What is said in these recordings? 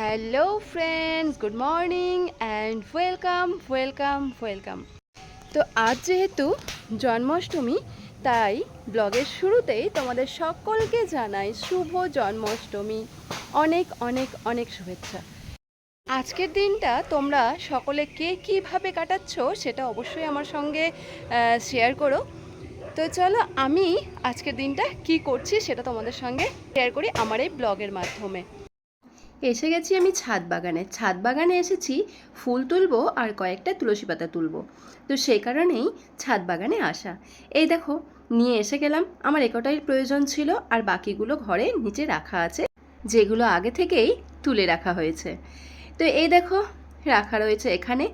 Hello friends good morning and welcome welcome welcome তো আজ যেহেতু জন্মাষ্টমী, তাই ব্লগের শুরুতেই তোমাদের সকলকে জানাই শুভ জন্মাষ্টমী। অনেক অনেক অনেক শুভেচ্ছা। আজকের দিনটা তোমরা সকলে কে কীভাবে কাটাচ্ছ সেটা অবশ্যই আমার সঙ্গে শেয়ার করো। তো চলো আমি আজকের দিনটা কি করছি সেটা তোমাদের সঙ্গে শেয়ার করি আমার এই ব্লগের মাধ্যমে। এসে গেছি আমি ছাদ বাগানে। ছাদ বাগানে এসেছি, ফুল তুলবো আর কয়েকটা তুলসী পাতা তুলবো। তো সেই কারণেই ছাদ বাগানে আসা। এই দেখো, নিয়ে এসে গেলাম। আমার একটাই প্রয়োজন ছিল আর বাকিগুলো ঘরে নিচে রাখা আছে, যেগুলো আগে থেকেই তুলে রাখা হয়েছে। তো এই দেখো, রাখা রয়েছে এখানে।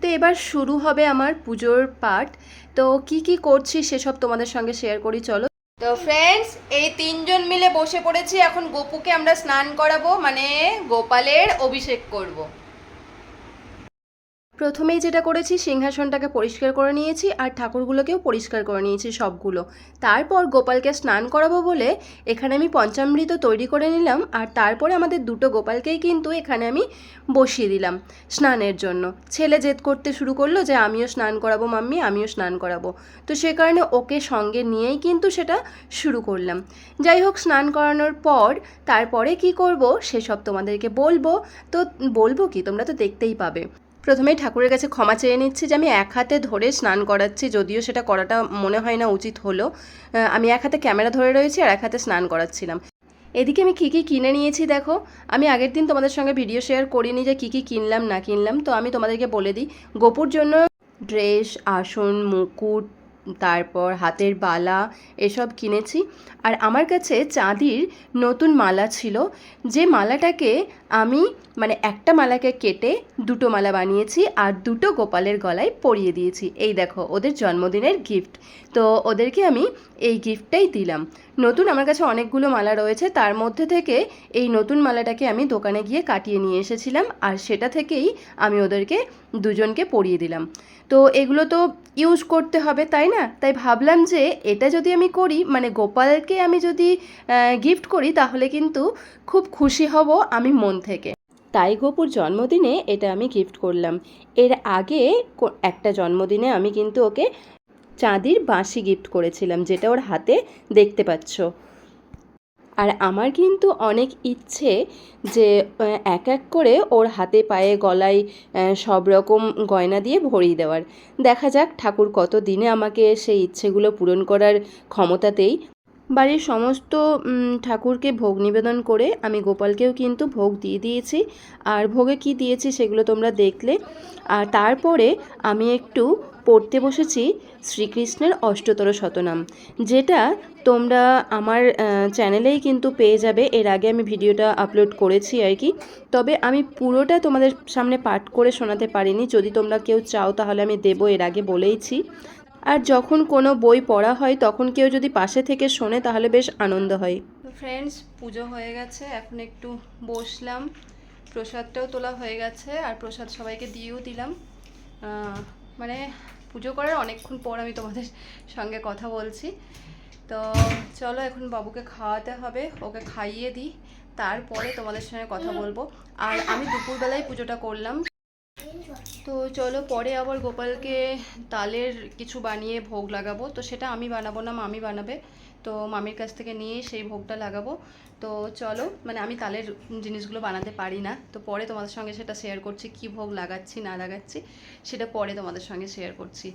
তো এবার শুরু হবে আমার পুজোর পাঠ। তো কি কি করছি সেসব তোমাদের সঙ্গে শেয়ার করি, চলো। তো ফ্রেন্ডস এই তিনজন মিলে বসে পড়েছি এখন গোপুকে আমরা স্নান করাবো মানে গোপালের অভিষেক করব। প্রথমেই যেটা করেছি, সিংহাসনটাকে পরিষ্কার করে নিয়েছি আর ঠাকুরগুলোকেও পরিষ্কার করে নিয়েছি সবগুলো। তারপর গোপালকে স্নান করাবো বলে এখানে আমি পঞ্চামৃত তৈরি করে নিলাম আর তারপরে আমাদের দুটো গোপালকেই কিন্তু এখানে আমি বসিয়ে দিলাম স্নানের জন্য। ছেলে জেদ করতে শুরু করল যে আমিও স্নান করাবো মাম্মি, আমিও স্নান করাবো। তো সে কারণে ওকে সঙ্গে নিয়েই কিন্তু সেটা শুরু করলাম। যাই হোক, স্নান করানোর পর তারপরে কি করব সেসব তোমাদেরকে বলব। তো বলব কি? তোমরা তো দেখতেই পাবে। প্রথমেই ঠাকুরের কাছে ক্ষমা চেয়ে নিচ্ছি যে আমি এক হাতে ধরে স্নান করাচ্ছি, যদিও সেটা করাটা মনে হয় না উচিত হলো। আমি এক হাতে ক্যামেরা ধরে রয়েছি আর এক হাতে স্নান করাচ্ছিলাম। এদিকে আমি কী কী কিনে নিয়েছি দেখো? আমি আগের দিন তোমাদের সঙ্গে ভিডিও শেয়ার করিনি যে কী কী কিনলাম, না কিনলাম। তো আমি তোমাদেরকে বলে দিই, গোপুর জন্য ড্রেস, আসন, মুকুট তারপর হাতের বালা এসব কিনেছি। আর আমার কাছে চাঁদির নতুন মালা ছিল। যে মালাটাকে আমি মানে একটা মালাকে কেটে দুটো মালা বানিয়েছি আর দুটো গোপালের গলায় পরিয়ে দিয়েছি। এই দেখো, ওদের জন্মদিনের গিফট তো ওদেরকে আমি এই গিফটটাই দিলাম। নতুন আমার কাছে অনেকগুলো মালা রয়েছে, তার মধ্যে থেকে এই নতুন মালাটাকে আমি দোকানে গিয়ে কাটিয়ে নিয়ে এসেছিলাম আর সেটা থেকেই আমি ওদেরকে দুজনকে পরিয়ে দিলাম। তো এগুলো তো ইউজ করতে হবে, তাই না? তাই ভাবলাম যে এটা যদি আমি করি মানে গোপালকে আমি যদি গিফট করি, তাহলে কিন্তু খুব খুশি হব আমি মন থেকে। তাই গোপুর জন্মদিনে এটা আমি গিফট করলাম। এর আগে একটা জন্মদিনে আমি কিন্তু ওকে চাঁদির বাঁশি গিফট করেছিলাম, যেটা ওর হাতে দেখতে পাচ্ছ। আর আমার কিন্তু অনেক ইচ্ছে যে এক এক করে ওর হাতে, পায়ে, গলায় সব রকম গয়না দিয়ে ভরিয়ে দেওয়ার। দেখা যাক ঠাকুর কত দিনে আমাকে সেই ইচ্ছেগুলো পূরণ করার ক্ষমতাতেই। বাড়ির সমস্ত ঠাকুরকে ভোগ নিবেদন করে আমি গোপালকেও কিন্তু ভোগ দিয়ে দিয়েছি। আর ভোগে কি দিয়েছি সেগুলো তোমরা দেখলে। আর তারপরে আমি একটু পড়তে বসেছি শ্রীকৃষ্ণের অষ্টতর শতনাম, যেটা তোমরা আমার চ্যানেলেই কিন্তু পেয়ে যাবে। এর আগে আমি ভিডিওটা আপলোড করেছি আর কি। তবে আমি পুরোটা তোমাদের সামনে পাঠ করে শোনাতে পারিনি। যদি তোমরা কেউ চাও তাহলে আমি দেবো, এর আগে বলেইছি। আর যখন কোনো বই পড়া হয়, তখন কেউ যদি পাশে থেকে শোনে, তাহলে বেশ আনন্দ হয়। ফ্রেন্ডস পুজো হয়ে গেছে, এখন একটু বসলাম। প্রসাদটাও তোলা হয়ে গেছে, আর প্রসাদ সবাইকে দিয়েও দিলাম। মানে পুজো করার অনেকক্ষণ পর আমি তোমাদের সঙ্গে কথা বলছি। তো চলো এখন বাবুকে খাওয়াতে হবে ওকে খাইয়ে দিই তারপরে তোমাদের সঙ্গে কথা বলব। আর আমি দুপুরবেলায় পুজোটা করলাম। তো চলো পরে আবার গোপালকে তালের কিছু বানিয়ে ভোগ লাগাবো। তো সেটা আমি বানাবো না মামি বানাবে। তো মামির কাছ থেকে নিয়ে সেই ভোগটা লাগাবো। তো চলো মানে আমি তালের জিনিসগুলো বানাতে পারি না। তো পরে তোমাদের সঙ্গে সেটা শেয়ার করছি, কি ভোগ লাগাচ্ছি, না লাগাচ্ছি, সেটা পরে তোমাদের সঙ্গে শেয়ার করছি।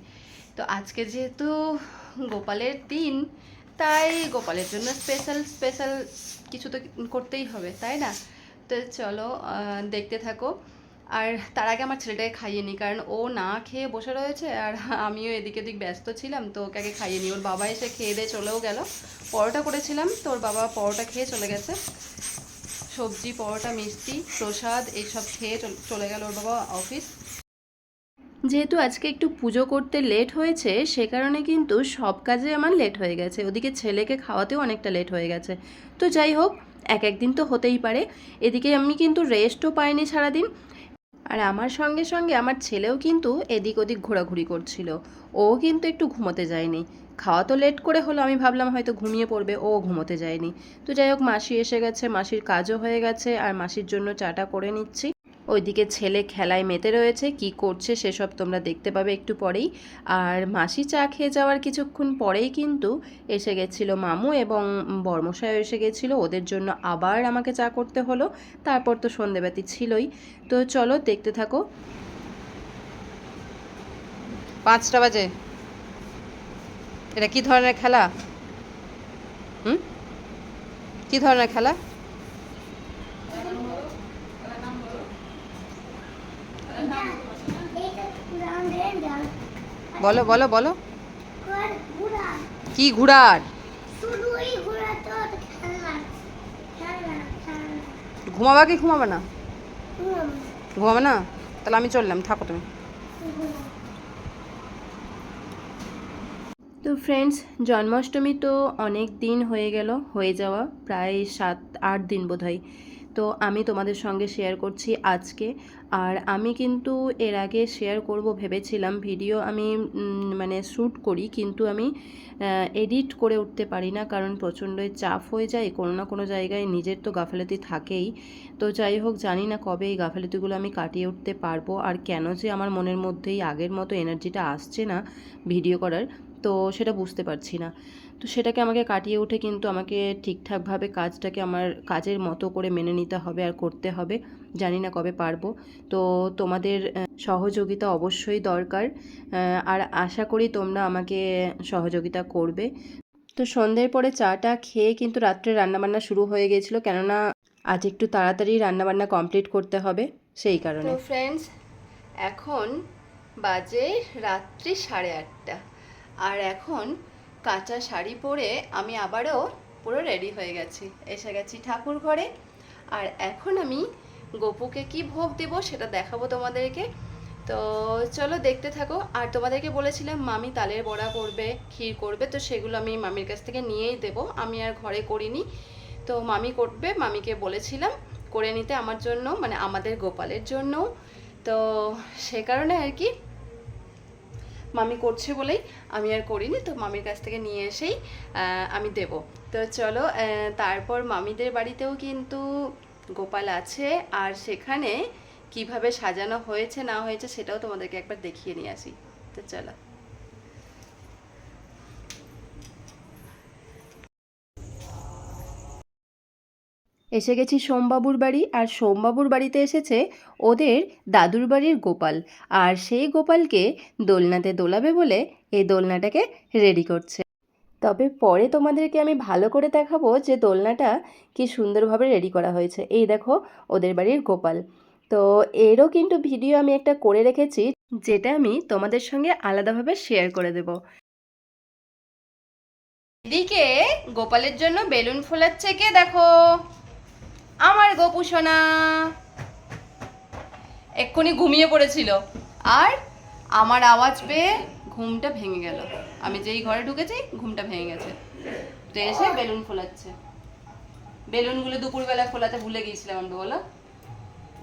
তো আজকে যেহেতু গোপালের দিন, তাই গোপালের জন্য স্পেশাল স্পেশাল কিছু তো করতেই হবে, তাই না? তো চলো দেখতে থাকো। আর তার আগে আমার ছেলেটাকে খাইয়ে নিই, কারণ ও না খেয়ে বসে রয়েছে আর আমিও এদিক ওদিক ব্যস্ত ছিলাম, তো ওকে আগে খাইয়ে নিই। ওর বাবা এসে খেয়ে দিয়ে চলেও গেল। পরোটা করেছিলাম, তো ওর বাবা পরোটা খেয়ে চলে গেছে। সবজি, পরোটা, মিষ্টি, প্রসাদ, এইসব খেয়ে চল- গেল ওর বাবা অফিস। যেহেতু আজকে একটু পুজো করতে লেট হয়েছে, সে কারণে কিন্তু সব কাজে আমার লেট হয়ে গেছে। ওদিকে ছেলেকে খাওয়াতেও অনেকটা লেট হয়ে গেছে। তো যাই হোক, এক একদিন তো হতেই পারে। এদিকে আমি কিন্তু রেস্টও পাইনি সারাদিন। আর আমার সঙ্গে সঙ্গে আমার ছেলেও কিন্তু এদিক ওদিক ঘোরাঘুরি করছিল। ও কিন্তু একটু ঘুমোতে যায়নি। খাওয়া তো লেট করে হলো, আমি ভাবলাম হয়তো ঘুমিয়ে পড়বে, ও ঘুমোতে যায়নি। তো যাই হোক, মাসি এসে গেছে, মাসির কাজও হয়ে গেছে, আর মাসির জন্য চাটা করে নিচ্ছি। ওইদিকে ছেলে খেলায় মেতে রয়েছে, কি করছে সেসব তোমরা দেখতে পাবে একটু পরেই। আর মাসি চা খেয়ে যাওয়ার কিছুক্ষণ পরেই কিন্তু এসে গেছিল মামু এবং বর্মশায় এসে গেছিল, ওদের জন্য আবার আমাকে চা করতে হলো, তারপর তো সন্ধেবাতি ছিলই। তো চলো দেখতে থাকো। পাঁচটা বাজে। এটা কি ধরনের খেলা? হুম? কি ধরনের খেলা? বলো বলো বলো। কি ঘোড়ার? ঘুমাবা কি ঘুমাবে না? ঘুমাবে না। তাহলে আমি চললাম থাকো তুমি। তো ফ্রেন্ডস জন্মাষ্টমী তো অনেক দিন হয়ে গেল হয়ে যাওয়া প্রায় সাত আট দিন বোধহয়। তো আমি তোমাদের সঙ্গে শেয়ার করছি আজকে। আর আমি কিন্তু এর আগে শেয়ার করব ভেবেছিলাম ভিডিও আমি মানে শ্যুট করি কিন্তু আমি এডিট করে উঠতে পারি না কারণ প্রচণ্ডই চাপ হয়ে যায়, কোনো না কোনো জায়গায় নিজের তো গাফিলতি থাকেই। তো যাই হোক, জানি না কবে এই গাফিলতিগুলো আমি কাটিয়ে উঠতে পারব আর কেন যে আমার মনের মধ্যেই আগের মতো এনার্জিটা আসছে না ভিডিও করার। তো সেটা বুঝতে পারছি না। তো সেটাকে আমাকে কাটিয়ে উঠে কিন্তু আমাকে ঠিকঠাকভাবে কাজটাকে আমার কাজের মতো করে মেনে নিতে হবে আর করতে হবে। জানি না কবে পারব। তো তোমাদের সহযোগিতা অবশ্যই দরকার। আর আশা করি তোমরা আমাকে সহযোগিতা করবে। তো সন্ধ্যের পরে চাটা খেয়ে কিন্তু রাত্রে রান্নাবান্না শুরু হয়ে গিয়েছিল কেননা আজ একটু তাড়াতাড়ি রান্নাবান্না কমপ্লিট করতে হবে। সেই কারণে। ফ্রেন্ডস এখন বাজে রাত্রি সাড়ে আটটা। আর এখন কাঁচা শাড়ি পরে আমি আবারও পুরো রেডি হয়ে গেছি। এসে গেছি ঠাকুর ঘরে। আর এখন আমি গোপুকে কি ভোগ দেব সেটা দেখাবো তোমাদেরকে। তো চলো দেখতে থাকো। আর তোমাদেরকে বলেছিলাম, মামি তালের বড়া করবে, ক্ষীর করবে। তো সেগুলো আমি মামির কাছ থেকে নিয়েই দেবো। আমি আর ঘরে করিনি। তো মামি করবে, মামিকে বলেছিলাম করে নিতে আমার জন্য মানে আমাদের গোপালের জন্য তো সে কারণে আর কি মামি করছে বলেই আমি আর করিনি, তো মামির কাছ থেকে নিয়ে এসেই আমি দেব। তো চলো তারপর মামিদের বাড়িতেও কিন্তু গোপাল আছে, আর সেখানে কীভাবে সাজানো হয়েছে না হয়েছে সেটাও তোমাদেরকে একবার দেখিয়ে নিয়ে আসি। তো চলো। এসে গেছি সোমবাবুর বাড়ি আর সোমবাবুর বাড়িতে এসেছে ওদের দাদুর বাড়ির গোপাল। আর সেই গোপালকে দোলনাতে দোলাবে বলে এই দোলনাটাকে রেডি করছে। তবে পরে তোমাদেরকে আমি ভালো করে দেখাবো যে দোলনাটা কি সুন্দরভাবে রেডি করা হয়েছে। এই দেখো ওদের বাড়ির গোপাল। তো এরও কিন্তু ভিডিও আমি একটা করে রেখেছি যেটা আমি তোমাদের সঙ্গে আলাদাভাবে শেয়ার করে দেব। এদিকে গোপালের জন্য বেলুন ফোলাচ্ছে কে দেখো? আমার গোপু সোনা। এক্ষুনি ঘুমিয়ে পড়েছিল। আর আমার আওয়াজ পেয়ে ঘুমটা ভেঙে গেল। আমি যেই ঘরে ঢুকেছি, ঘুমটা ভেঙে গেছে। তো এসে বেলুন ফোলাচ্ছে। বেলুনগুলো দুপুরবেলা ফোলাতে ভুলে গিয়েছিলাম আমি, বলো?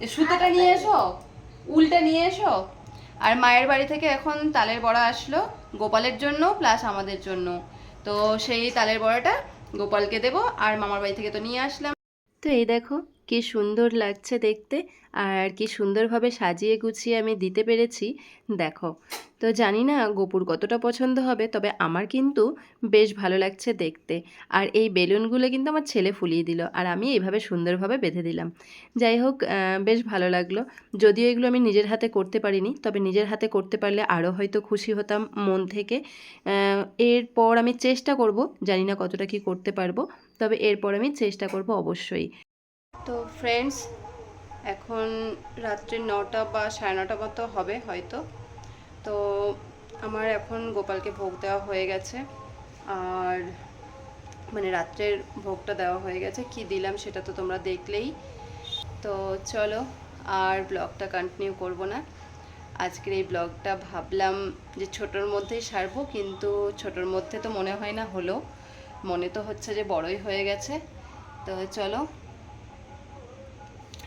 এ সুতোটা নিয়ে এসো, উলটা নিয়ে এসো। আর মায়ের বাড়ি থেকে এখন তালের বড়া আসলো গোপালের জন্য প্লাস আমাদের জন্য। তো সেই তালের বড়াটা গোপালকে দেবো, আর মামার বাড়ি থেকে তো নিয়ে আসলাম। তো এই দেখো, কি সুন্দর লাগছে দেখতে আর কি সুন্দরভাবে সাজিয়ে গুছিয়ে আমি দিতে পেরেছি। দেখো, তো জানি না গোপুর কতটা পছন্দ হবে, তবে আমার কিন্তু বেশ ভালো লাগছে দেখতে। আর এই বেলুনগুলো কিন্তু আমার ছেলে ফুলিয়ে দিল আর আমি এইভাবে সুন্দরভাবে বেঁধে দিলাম। যাই হোক বেশ ভালো লাগল। যদিও এগুলো আমি নিজের হাতে করতে পারিনি, তবে নিজের হাতে করতে পারলে আরও হয়তো খুশি হতাম মন থেকে। এরপর আমি চেষ্টা করব, জানি না কতটা কি করতে পারব। তবে এরপর আমি চেষ্টা করব অবশ্যই। তো ফ্রেন্ডস এখন রাত্রি নটা বা সাড়ে নটা মতো হবে হয়তো। তো আমার এখন গোপালকে ভোগ দেওয়া হয়ে গেছে। আর মানে রাত্রের ভোগটা দেওয়া হয়ে গেছে। কি দিলাম সেটা তো তোমরা দেখলেই। তো চলো, আর ব্লগটা কন্টিনিউ করব না। আজকের এই ব্লগটা ভাবলাম যে ছোটোর মধ্যেই সারবো, কিন্তু ছোটোর মধ্যে তো মনে হয় না হলো। মনে তো হচ্ছে যে বড়ই হয়ে গেছে। তো চলো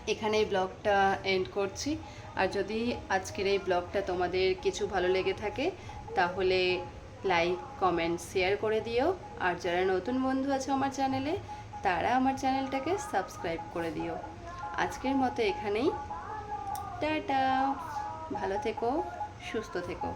এখানে এই ব্লগটা এন্ড করছি। আর যদি আজকের এই ব্লগটা তোমাদের কিছু ভালো লেগে থাকে, তাহলে লাইক কমেন্ট শেয়ার করে দিও। আর যারা নতুন বন্ধু আছে আমার চ্যানেলে তারা আমার চ্যানেলটাকে সাবস্ক্রাইব করে দিও। আজকের মতো এখানেই। টাটা। ভালো থেকো, সুস্থ থেকো।